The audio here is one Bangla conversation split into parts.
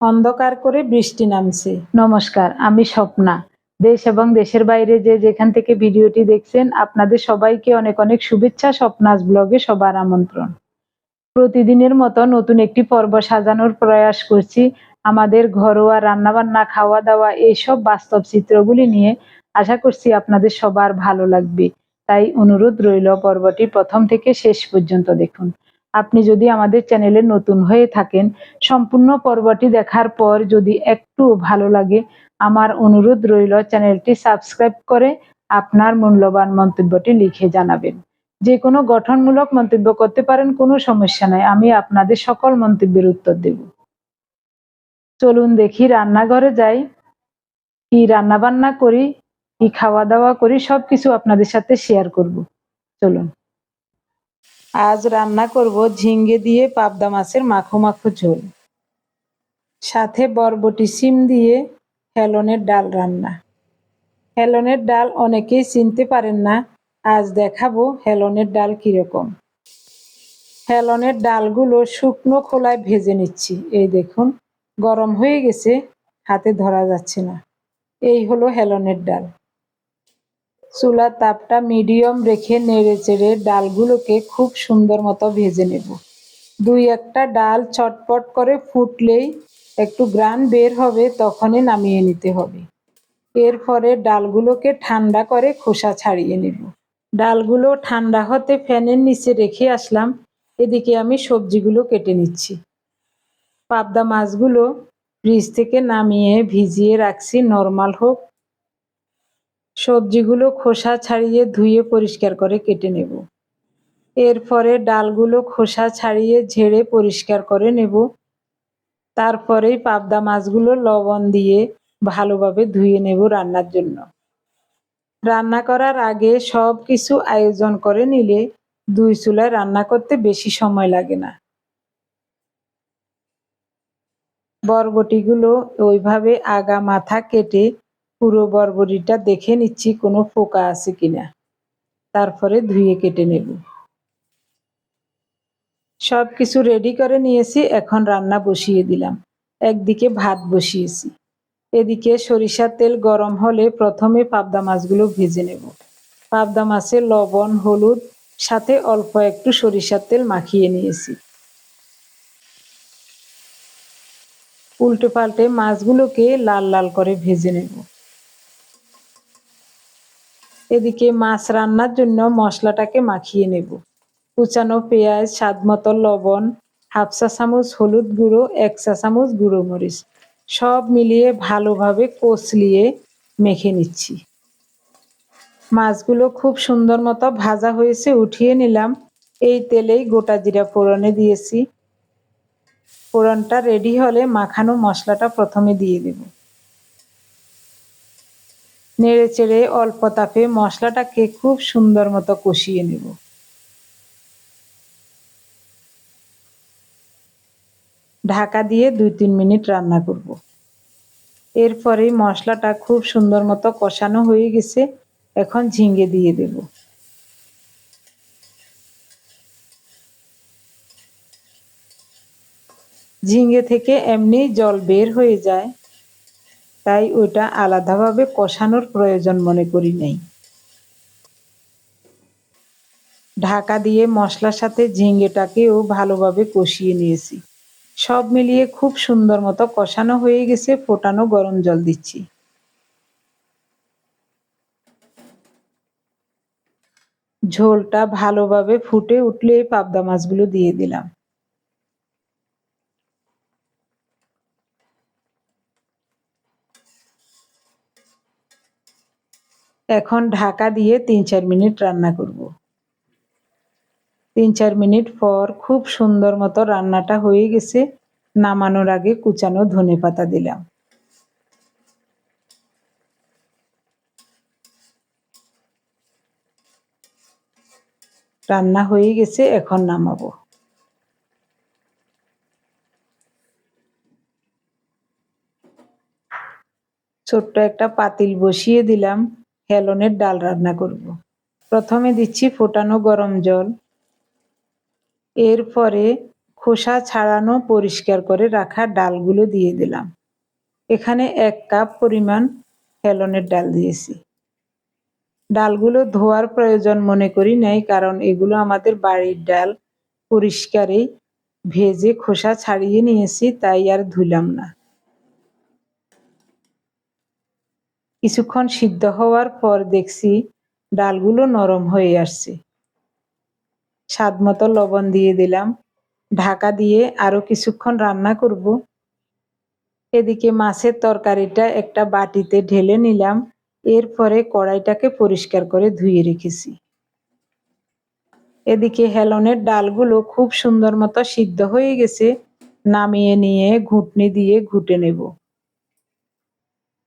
অন্ধকার করে বৃষ্টি নামছে। নমস্কার, আমি স্বপ্না। দেশ এবং দেশের বাইরে যে যেখান থেকে ভিডিওটি দেখছেন, আপনাদের সবাইকে অনেক অনেক শুভেচ্ছা, স্বপ্নাস ব্লগে সবার আমন্ত্রণ। প্রতিদিনের মতো নতুন একটি পর্ব সাজানোর প্রয়াস করছি। আমাদের ঘরোয়া রান্নাবান্না খাওয়া দাওয়া এইসব বাস্তব চিত্রগুলি নিয়ে আশা করছি আপনাদের সবার ভালো লাগবে। তাই অনুরোধ রইল পর্বটি প্রথম থেকে শেষ পর্যন্ত দেখুন। আপনি যদি আমাদের চ্যানেলে নতুন হয়ে থাকেন, সম্পূর্ণ পর্বটি দেখার পর যদি একটু ভালো লাগে, আমার অনুরোধ রইল চ্যানেলটি সাবস্ক্রাইব করে আপনার মূল্যবান মন্তব্যটি লিখে জানাবেন। যে কোনো গঠনমূলক মন্তব্য করতে পারেন, কোনো সমস্যা নাই, আমি আপনাদের সকল মন্তব্যের উত্তর দেব। চলুন দেখি রান্নাঘরে যাই। কি রান্না বান্না করি, কি খাওয়া দাওয়া করি, সবকিছু আপনাদের সাথে শেয়ার করব। চলুন। আজ রান্না করব ঝিঙ্গে দিয়ে পাবদা মাছের মাখো মাখো ঝোল। সাথে বরবটি সিম দিয়ে হেলনের ডাল রান্না। হেলনের ডাল অনেকেই চিনতে পারেন না, আজ দেখাবো হেলনের ডাল কীরকম। হেলনের ডালগুলো শুকনো খোলায় ভেজে নিচ্ছি। এই দেখুন, গরম হয়ে গেছে, হাতে ধরা যাচ্ছে না। এই হলো হেলনের ডাল। চুলার তাপটা মিডিয়াম রেখে নেড়ে চেড়ে ডালগুলোকে খুব সুন্দর মতো ভেজে নেব। দুই একটা ডাল চটপট করে ফুটলেই একটু গ্রান বের হবে, তখনই নামিয়ে নিতে হবে। এরপরে ডালগুলোকে ঠান্ডা করে খোসা ছাড়িয়ে নেব। ডালগুলো ঠান্ডা হতে ফ্যানের নিচে রেখে আসলাম, এদিকে আমি সবজিগুলো কেটে নিচ্ছি। পাবদা মাছগুলো ফ্রিজ থেকে নামিয়ে ভিজিয়ে রাখছি, নর্মাল হোক সবজিগুলো খোসা ছাড়িয়ে ধুয়ে পরিষ্কার করে কেটে নেব। এরপরে ডালগুলো খোসা ছাড়িয়ে ঝেড়ে পরিষ্কার করে নেব। তারপরেই পাবদা মাছগুলো লবণ দিয়ে ভালোভাবে ধুয়ে নেব রান্নার জন্য। রান্না করার আগে সব কিছু আয়োজন করে নিলে দুই চুলায় রান্না করতে বেশি সময় লাগে না। বরবটিগুলো ওইভাবে আগা মাথা কেটে পুরো বরবটিটা দেখে নিচ্ছি কোনো পোকা আছে কিনা। তারপরে ধুয়ে কেটে নেব। সব কিছু রেডি করে নিয়েছি, এখন রান্না বসিয়ে দিলাম। একদিকে ভাত বসিয়েছি। এদিকে সরিষার তেল গরম হলে প্রথমে পাবদা মাছগুলো ভেজে নেব। পাবদা মাছে লবণ, হলুদ, সাথে অল্প একটু সরিষার তেল মাখিয়ে নিয়েছি। উল্টে পাল্টে মাছগুলোকে লাল লাল করে ভেজে নেব। এদিকে মাছ রান্নার জন্য মশলাটাকে মাখিয়ে নেব। কুচানো পেঁয়াজ, স্বাদ মতো লবণ, হাফ চা চামচ হলুদ গুঁড়ো, এক চা চামচ গুঁড়ো মরিচ, সব মিলিয়ে ভালোভাবে কষলিয়ে মেখে নিচ্ছি। মাছগুলো খুব সুন্দর মতো ভাজা হয়েছে, উঠিয়ে নিলাম। এই তেলেই গোটা জিরা ফোড়নে দিয়েছি। ফোড়নটা রেডি হলে মাখানো মশলাটা প্রথমে দিয়ে দেব। নেড়ে চেড়ে অল্প তাপে মশলাটাকে খুব সুন্দর মতো কষিয়ে নেব। ঢাকা দিয়ে দুই তিন মিনিট রান্না করব। এরপরেই মশলাটা খুব সুন্দর মতো কষানো হয়ে গেছে। এখন ঝিঙ্গে দিয়ে দেব। ঝিঙ্গে থেকে এমনি জল বের হয়ে যায়। তাই ওইটা আলাদাভাবে কষানোর প্রয়োজন মনে করি নেই। ঢাকা দিয়ে মশলার সাথে ঝিঙ্গেটাকেও ভালোভাবে কষিয়ে নিয়েছি। সব মিলিয়ে খুব সুন্দর মতো কষানো হয়ে গেছে, ফোটানো গরম জল দিচ্ছি। ঝোলটা ভালোভাবে ফুটে উঠলে পাবদা মাছগুলো দিয়ে দিলাম। এখন ঢাকা দিয়ে তিন চার মিনিট রান্না করব। তিন চার মিনিট পর খুব সুন্দর মতো রান্নাটা হয়ে গেছে। নামানোর আগে কুচানো ধনে পাতা দিলাম। রান্না হয়ে গেছে, এখন নামাবো। ছোট্ট একটা পাতিল বসিয়ে দিলাম। হেলনের ডাল রান্না করব। প্রথমে দিচ্ছি ফোটানো গরম জল। এরপরে খোসা ছাড়ানো পরিষ্কার করে রাখা ডালগুলো দিয়ে দিলাম। এখানে এক কাপ পরিমাণ হেলনের ডাল দিয়েছি। ডালগুলো ধোয়ার প্রয়োজন মনে করি নাই, কারণ এগুলো আমাদের বাড়ির ডাল। পরিষ্কারেই ভেজে খোসা ছাড়িয়ে নিয়েছি, তাই আর ধুলাম না। কিছুক্ষণ সিদ্ধ হওয়ার পর দেখছি ডালগুলো নরম হয়ে আসছে। স্বাদ মতো লবণ দিয়ে দিলাম। ঢাকা দিয়ে আরও কিছুক্ষণ রান্না করব। এদিকে মাছের তরকারিটা একটা বাটিতে ঢেলে নিলাম। এরপরে কড়াইটাকে পরিষ্কার করে ধুয়ে রেখেছি। এদিকে হেলনের ডালগুলো খুব সুন্দর মতো সিদ্ধ হয়ে গেছে। নামিয়ে নিয়ে ঘুটনি দিয়ে ঘুটে নেব।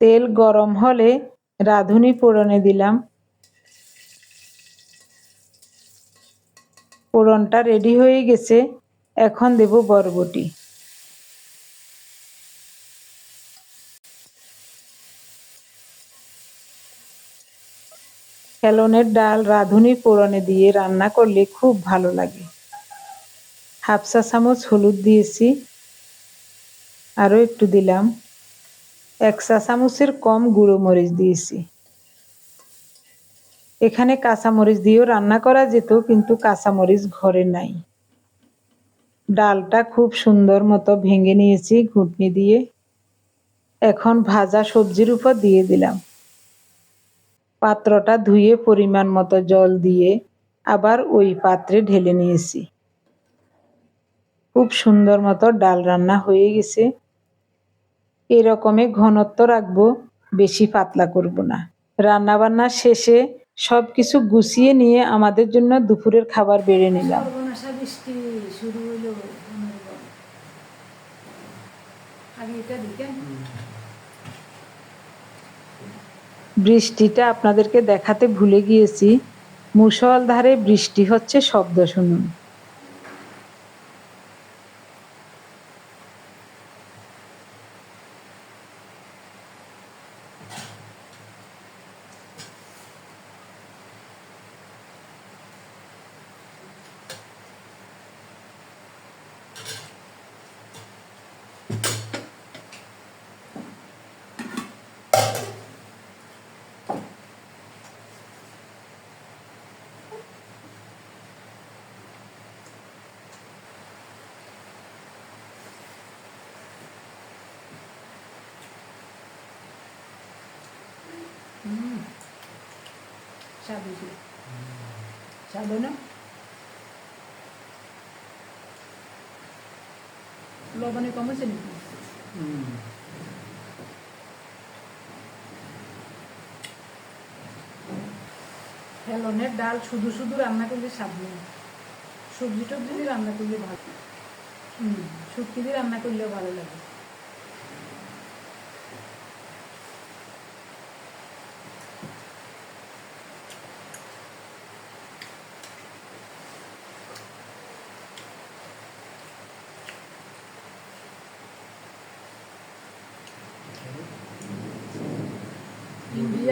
তেল গরম হলে রাঁধুনি ফোড়নে দিলাম। ফোড়নটা রেডি হয়ে গেছে, এখন দেব বরবটি। হেলনের ডাল রাঁধুনি ফোড়নে দিয়ে রান্না করলে খুব ভালো লাগে। হাফ চা চামচ হলুদ দিয়েছি, আরও একটু দিলাম। এক চামচের কম গুঁড়ো মরিচ দিয়েছি। এখানে কাঁচামরিচ দিয়েও রান্না করা যেত, কিন্তু কাঁচামরিচ ঘরে নাই। ডালটা খুব সুন্দর মতো ভেঙে নিয়েছি ঘুটনি দিয়ে। এখন ভাজা সবজির উপর দিয়ে দিলাম। পাত্রটা ধুয়ে পরিমাণ মতো জল দিয়ে আবার ওই পাত্রে ঢেলে নিয়েছি। খুব সুন্দর মতো ডাল রান্না হয়ে গেছে। এরকমে ঘনত্ব রাখব বেশি পাতলা করব না। রান্না বান্না শেষে সব কিছু গুছিয়ে নিয়ে আমাদের জন্য দুপুরের খাবার বেড়ে নিলাম। বৃষ্টিটা আপনাদেরকে দেখাতে ভুলে গিয়েছি। মুষলধারে বৃষ্টি হচ্ছে শব্দ শুনুন। স্বাদ হয়েছে স্বাদ হয় না? লবণে কম হয়েছে নাকি? হেলনের ডাল শুধু শুধু রান্না করলে স্বাদ সবজি টবজি রান্না করলে ভালো। হুম, শুটকি দিয়ে রান্না করলেও ভালো লাগে।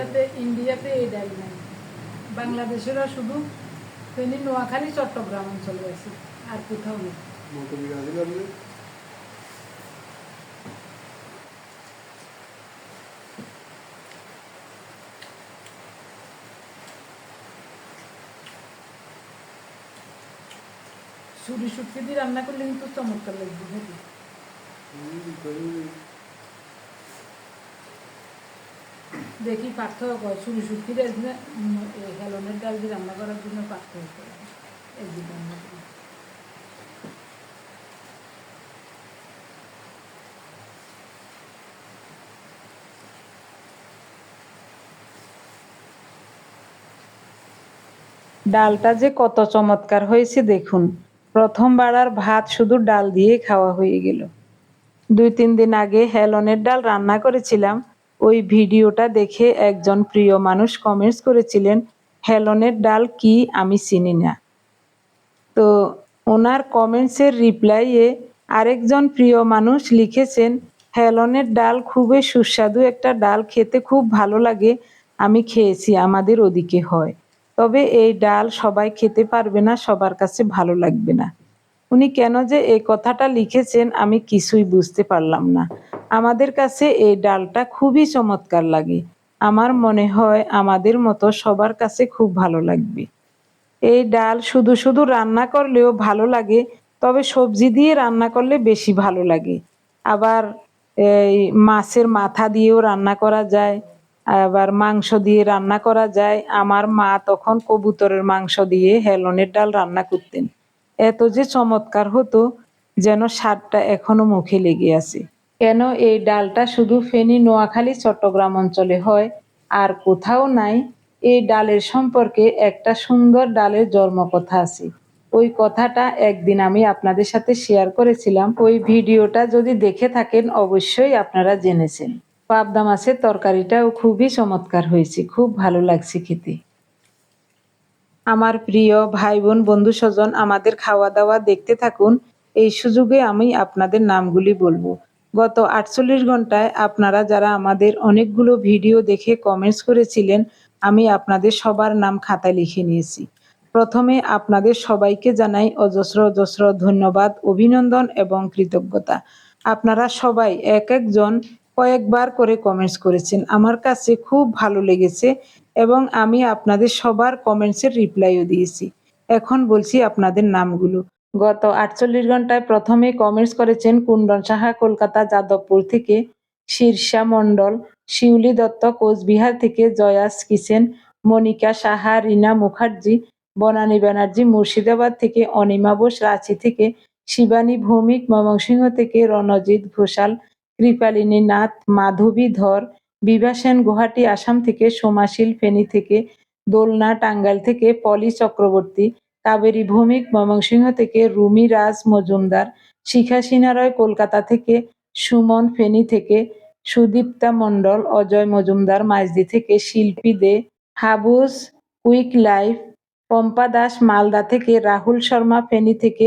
ইন্ডিয়াতে ইন্ডিয়াতে এই ডাল নাই। বাংলাদেশেরও শুধু ফেনী নোয়াখালী চট্টগ্রাম অঞ্চলে আছে আর কোথাও নেই। সুরি শুটকি দিয়ে রান্না করলে কিন্তু চমৎকার লাগবে নাকি দেখি পার্থক্য শুটকি দিয়ে হেলনের ডাল দিয়ে রান্না করার জন্য পার্থক্য করে একদিন রান্না করি ডালটা যে কত চমৎকার হয়েছে দেখুন। প্রথমবার আর ভাত শুধু ডাল দিয়ে খাওয়া হয়ে গেল। দুই তিন দিন আগে হেলনের ডাল রান্না করেছিলাম ওই ভিডিওটা দেখে একজন প্রিয় মানুষ কমেন্টস করেছিলেন, হেলনের ডাল কি আমি চিনি না। তো ওনার কমেন্টসের রিপ্লাইয়ে আরেকজন প্রিয় মানুষ লিখেছেন, হেলনের ডাল খুবই সুস্বাদু, একটা ডাল খেতে খুব ভালো লাগে, আমি খেয়েছি, আমাদের ওদিকে হয়। তবে এই ডাল সবাই খেতে পারবে না, সবার কাছে ভালো লাগবে না। উনি কেন যে এই কথাটা লিখেছেন, আমি কিছুই বুঝতে পারলাম না। আমাদের কাছে এই ডালটা খুবই চমৎকার লাগে। আমার মনে হয় আমাদের মতো সবার কাছে খুব ভালো লাগবে। এই ডাল শুধু শুধু রান্না করলেও ভালো লাগে, তবে সবজি দিয়ে রান্না করলে বেশি ভালো লাগে। আবার এই মাছের মাথা দিয়েও রান্না করা যায়, আবার মাংস দিয়ে রান্না করা যায়। আমার মা তখন কবুতরের মাংস দিয়ে হেলনের ডাল রান্না করতেন। এত যে চমৎকার হতো, যেন স্বাদটা এখনও মুখে লেগে আছে। কেন এই ডালটা শুধু ফেনী, নোয়াখালী, চট্টগ্রাম অঞ্চলে হয় আর কোথাও নাই? এই ডালের সম্পর্কে একটা সুন্দর ডালের জন্মকথা আছে। ওই কথাটা একদিন আমি আপনাদের সাথে শেয়ার করেছিলাম। ওই ভিডিওটা যদি দেখে থাকেন, অবশ্যই আপনারা জেনেছেন। পাবদা মাছের তরকারিটাও খুবই চমৎকার হয়েছে। খুব ভালো লাগছে খেতে। আমার প্রিয় ভাই বোন বন্ধু স্বজন আমাদের খাওয়া দাওয়া দেখতে থাকুন। এই সুযোগে আমি আপনাদের নামগুলি বলব। গত আটচল্লিশ ঘন্টায় আপনারা যারা আমাদের অনেকগুলো ভিডিও দেখে কমেন্টস করেছিলেন, আমি আপনাদের সবার নাম খাতায় লিখে নিয়েছি। প্রথমে আপনাদের সবাইকে জানাই অজস্র অজস্র ধন্যবাদ, অভিনন্দন এবং কৃতজ্ঞতা। আপনারা সবাই এক একজন কয়েকবার করে কমেন্টস করেছেন। আমার কাছে খুব ভালো লেগেছে এবং আমি আপনাদের সবার কমেন্টসের রিপ্লাইও দিয়েছি। এখন বলছি আপনাদের নামগুলো। গত আটচল্লিশ ঘন্টায় প্রথমে কমেন্টস করেছেন কুন্দন সাহা কলকাতা যাদবপুর থেকে শীর্ষা মণ্ডল, শিউলি দত্ত, কোচবিহার থেকে জয়াস কিসেন, মনিকা সাহা, রিনা মুখার্জি, বনানী ব্যানার্জি, মুর্শিদাবাদ থেকে অনিমা বোস, রাঁচি থেকে শিবানী ভৌমিক, ময়মনসিংহ থেকে রণজিৎ ঘোষাল, কৃপালিনী নাথ, মাধবী ধর, বিভা সেন গুয়াহাটি, আসাম থেকে সোমাশিল ফেনী থেকে দোলনা টাঙ্গাইল থেকে পলি চক্রবর্তী কাবেরী ভৌমিক ময়মনসিংহ থেকে রুমি রাজ মজুমদার, শিখা সিনারয় কলকাতা থেকে সুমন ফেনী থেকে সুদীপ্তা মণ্ডল, অজয় মজুমদার মাইজদি থেকে শিল্পী দে, হাবুস, কুইক লাইফ, পম্পা দাস মালদা থেকে রাহুল শর্মা ফেনী থেকে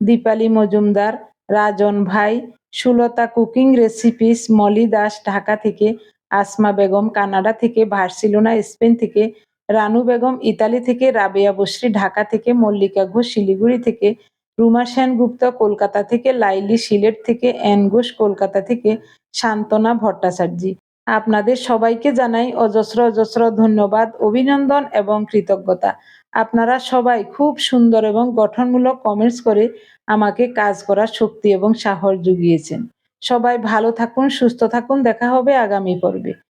দীপালি মজুমদার, রাজন ভাই, সুলতা কুকিং রেসিপিস, মলি দাস ঢাকা থেকে আসমা বেগম, কানাডা থেকে ভার্সিলোনা স্পেন থেকে রানু বেগম ইতালি থেকে, রাবেয়া বসরি ঢাকা থেকে, মল্লিকা ঘোষ শিলিগুড়ি থেকে, রুমা সেনগুপ্ত কলকাতা থেকে, লাইলি সিলেট থেকে, এন ঘোষ কলকাতা থেকে, শান্তনা ভট্টাচার্য। আপনাদের সবাইকে জানাই অজস্র অজস্র ধন্যবাদ, অভিনন্দন এবং কৃতজ্ঞতা। আপনারা সবাই খুব সুন্দর এবং গঠনমূলক কমেন্টস করে আমাকে কাজ করার শক্তি এবং সাহস জুগিয়েছেন। সবাই ভালো থাকুন, সুস্থ থাকুন, দেখা হবে আগামী পর্বে।